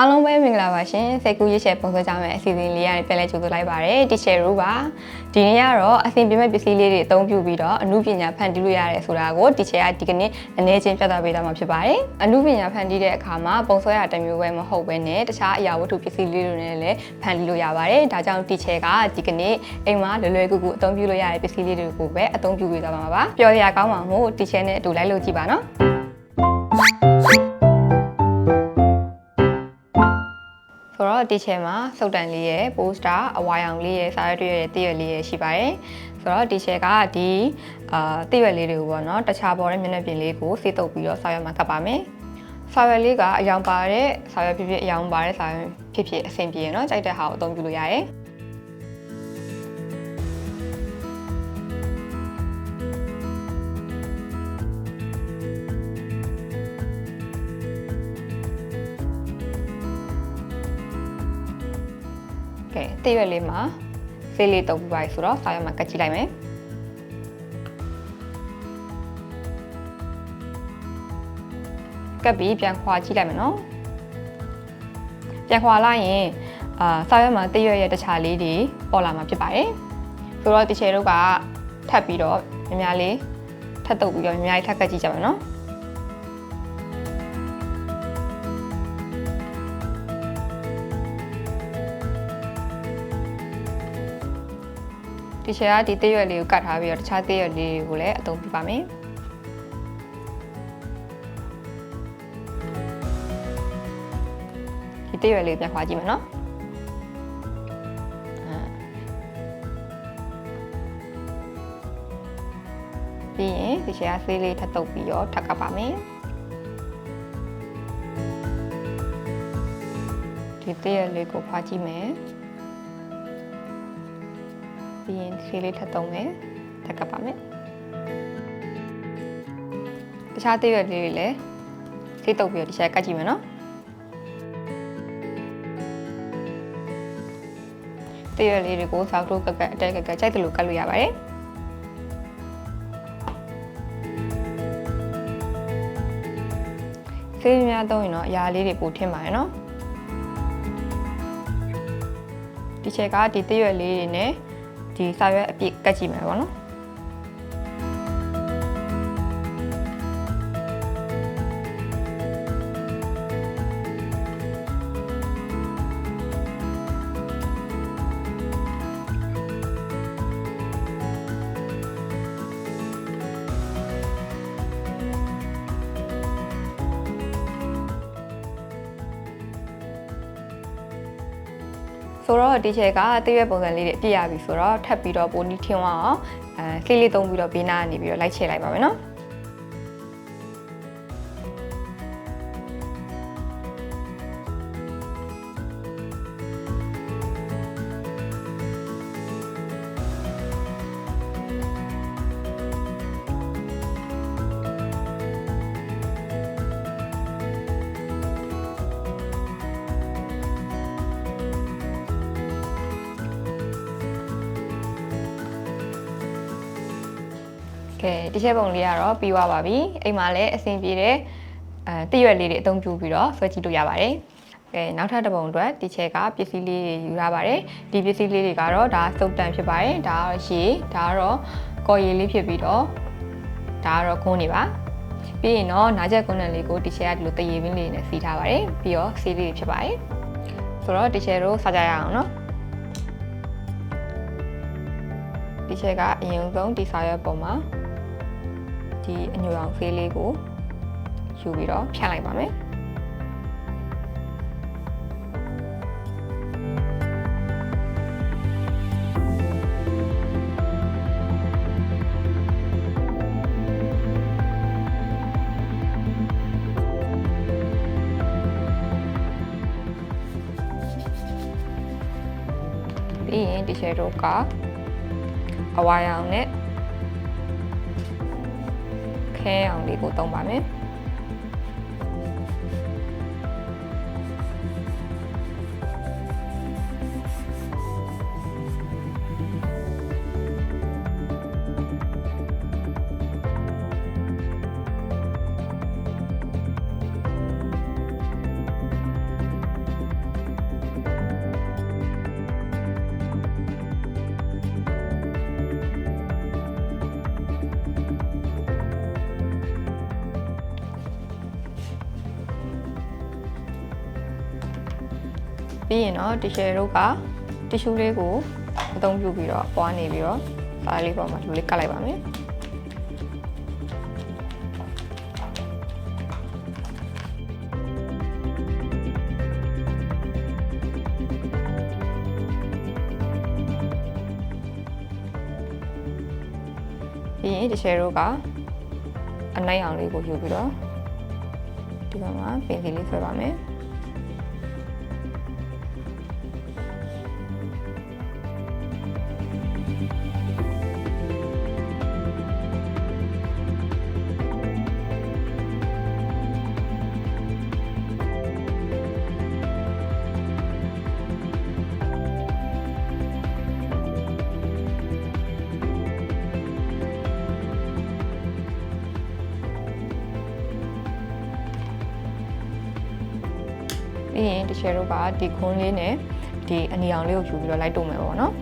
အားလုံးပဲမင်္ဂလာပါရှင်စိတ်ကူးရစ်ချက်ပုံစံကြမယ်အစီအစဉ်လေးရတယ်ပြန်လဲကြိုဆိုလိုက်ပါတယ်တီချယ်ရူပါဒီနေ့ကတော့အဆင်ပြေမဲ့ပစ္စည်းလေးတွေအသုံးပြုပြီးတော့အမှုပညာဖန်တီးလို့ရတယ်ဆိုတာကိုတီချယ်ကဒီကနေ့အနေချင်းပြသပေးသွားမှာဖြစ်ပါတယ်အမှုပညာဖန်တီးတဲ့အခါမှာပုံဆွဲရတစ်မျိုးပဲမဟုတ်ဘဲနဲ့တခြားအရာဝတ္ထုပစ္စည်းလေးတွေနဲ့လည်းဖန်တီးလို့ရပါတယ်ဒါကြောင့်တီချယ်ကဒီကနေ့အိမ်မှာလွယ်လွယ်ကူကူအသုံးပြုလို့ရတဲ့ပစ္စည်းလေးတွေကိုပဲအသုံးပြုပေးသွားမှာပါပျော်စရာကောင်းပါမို့တီချယ်နဲ့အတူလိုက်လို့ကြည့်ပါနော် တော့ဒီချဲမှာစုတ်တန်လေးရဲ့ poster အဝါရောင်လေးရဲ့စာရွက်တွေရဲ့တည့်ရွက်လေးရဲ့ရှိပါတယ်ဆိုတော့ဒီချဲကဒီအာတည့်ရွက်လေးတွေကိုပေါ့နော်တခြားပေါ်တဲ့မျက်နှာပြင်လေးကိုစေးတုပ်ပြီးတော့စာရွက်မှာကပ်ပါမယ်စာရွက်လေးကအယောင်ပါတဲ့စာရွက်ဖြစ်ဖြစ်အယောင်ပါတဲ့စာရွက်ဖြစ်ဖြစ်အဆင်ပြေရနော်ကြိုက်တဲ့ဟာကိုအသုံးပြုလို့ရတယ် ကဲတည့်ရွက်လေးမှာစေးလေးတုပ်ပြီးပါပြီဆိုတော့စာရွက်မှာကပ်ကြည့်လိုက်မယ်ကပ်ပြီးပြန်ခွာကြည့်လိုက်မယ်နော်ပြန်ခွာလိုက်ရင်အာစာရွက်မှာတည့်ရွက်ရဲ့တခြားလေးတွေပေါ်လာမှာဖြစ်ပါတယ်ဆိုတော့တချေတို့ကထပ်ပြီးတော့များများလေးထပ်တုပ်ပြီးတော့များများလေးထပ်ကပ်ကြည့်ကြမယ်နော် ဒီချေကဒီတည့်ရွက်လေးကိုကတ်ထားပြီးတော့တခြားတည့်ရွက်လေးတွေကိုလည်းအသုံးပြုပါမယ်ဒီတည့်ရွက်လေးကိုပြန်ခွာကြည့်မယ်နော်အာပြီးရင်ဒီချေကဆေးလေးထပ်တုပ်ပြီးတော့ထပ်ကပ်ပါမယ်ဒီတည့်ရွက်လေးကိုခွာကြည့်မယ် ပြီးရင်ဆေးလေးထပ်သုံးမယ်ထပ်ကပ်ပါမယ်တခြားသေးရွက်လေးတွေလည်းဆေးတုပ်ပြီးတော့ဒီချက်ကတ်ကြည့်မယ်နော်သေးရွက်လေးတွေကိုစောက်ထုတ်ကက်ကက်အတက်ကက်ကက်ကြိုက်တယ်လို့ကတ်လို့ရပါတယ်ဆေးများသုံးရင်တော့အရာလေးတွေပိုထင်းပါတယ်နော်ဒီချက်ကဒီသေးရွက်လေးတွေနဲ့ ဒီစာရွက်အပြည့်ကတ်ကြည့်မယ်ပေါ့နော် ဆိုတော့ဒီချက်ကတည့်ရွက်ပုံစံလေးတွေအပြည့်ရပြီဆိုတော့ထပ်ပြီးတော့ပိုနီးထင်းသွားအောင်အဲကလေးလေးသုံးပြီးတော့ဘေးနားကနေပြီးတော့လိုက်ချလိုက်ပါမယ်နော် ကဲဒီချက်ပုံလေးကတော့ပြီးသွားပါပြီအိမ်မှာလည်းအဆင်ပြေတဲ့အဲတည့်ရွက်လေးတွေအသုံးပြုပြီးတော့ဆွဲကြည့်လို့ရပါတယ်ကဲနောက်ထပ်တစ်ပုံအတွက်ဒီချက်ကပစ္စည်းလေးတွေယူရပါတယ်ဒီပစ္စည်းလေးတွေကတော့ဒါစုပ်တန်ဖြစ်ပါတယ်ဒါကတော့ရေဒါကတော့ကော်ရည်လေးဖြစ်ပြီးတော့ဒါကတော့ခွန်းနေပါပြီးရင်တော့နားချက်ကွန်းနံလေးကိုဒီချက်ကဒီလိုတရေပင်းလေးနဲ့စီးထားပါတယ်ပြီးတော့ဆေးလေးတွေဖြစ်ပါတယ်ဆိုတော့ဒီချက်တို့စားကြရအောင်နော်ဒီချက်က အရင်ဆုံးဒီစာရွက်ပုံမှာ ဒီအညိုရောင်ဖေးလေးကိုယူပြီးတော့ဖြန့်လိုက်ပါမယ်ပြီးရင်ဒီရှယ်တို့ကအဝါရောင်နဲ့ ခဲအောင်လေးကိုသုံးပါမယ် ပြီးရင်တော့တီရှယ်တို့ကတီရှူးလေးကိုအသုံးပြုပြီးတော့ပွားနေပြီးတော့စားလေးပေါ်မှာဒီလိုလေးကတ်လိုက်ပါမယ်ပြီးရင်တီရှယ်တို့ကအနိုင်အောင်လေးကိုယူပြီးတော့ဒီဘက်မှာပင်စီလေးဆွဲပါမယ် ရင်တချယ်တို့ကဒီခွန်းလေးနဲ့ဒီအနီအောင်လေးကိုယူပြီးတော့လိုက်တုံမယ်ပေါ့နော်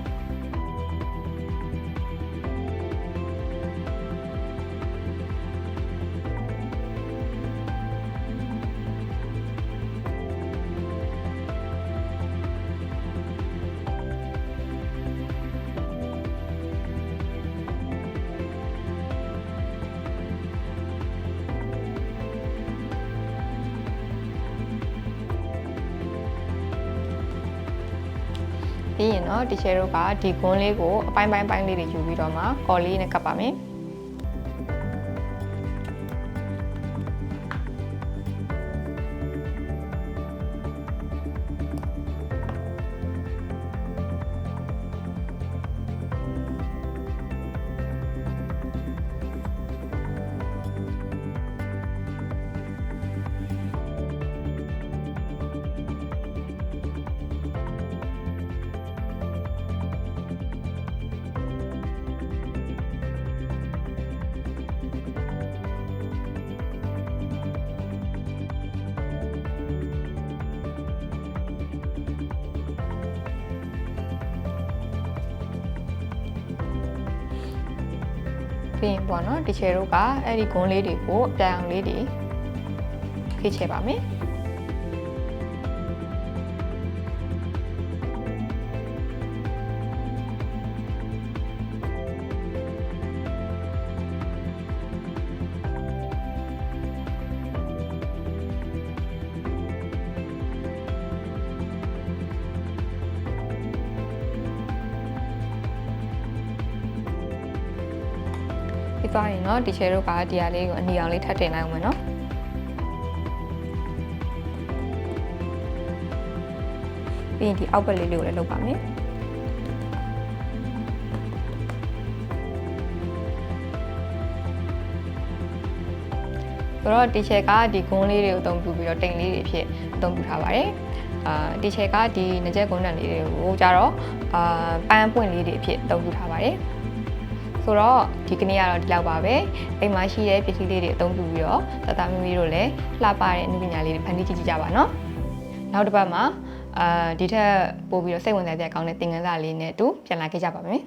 ပြီးရင်တော့တချယ်တို့ကဒီခွန်းလေးကိုအပိုင်းပိုင်းပိုင်းလေးတွေယူပြီးတော့မှကော်လေးနဲ့ကပ်ပါမယ် ပြီးရင်ပေါ့နော်တချယ်တို့ကအဲ့ဒီခွန်းလေးတွေကိုအပြောင်လေးတွေခေချယ်ပါမယ် ပြီးသွားရင်တော့တချယ်တို့ကဒီဟာလေးကိုအနီအောင်လေးထပ်တင်လိုက်အောင်မယ်နော်ပြီးရင်ဒီအောက်ဘက်လေးလေးကိုလည်းလုပ်ပါမယ်ဆိုတော့တီချယ်ကဒီဂွန်းလေးတွေကိုအသုံးပြုပြီးတော့တိမ်လေးတွေဖြစ်အသုံးပြုထားပါတယ်အာတီချယ်ကဒီငကြက်ဂွန်းတန်လေးတွေကိုကြတော့အာပန်းပွင့်လေးတွေအဖြစ်အသုံးပြုထားပါတယ် ဆိုတော့ဒီကနေ့ကတော့ဒီလောက်ပါပဲအိမ်မှာရှိတဲ့ပစ္စည်းလေးတွေအသုံးပြုပြီးတော့တသားမီမီတို့လည်းလှပတဲ့အမှုပညာလေးတွေဖန်တီးကြည့်ကြပါနော်နောက်တစ်ပတ်မှာအာဒီထက်ပို့ပြီးတော့စိတ်ဝင်စားစရာကောင်းတဲ့သင်ခန်းစာလေးနဲ့အတူပြန်လာခဲ့ကြပါမယ်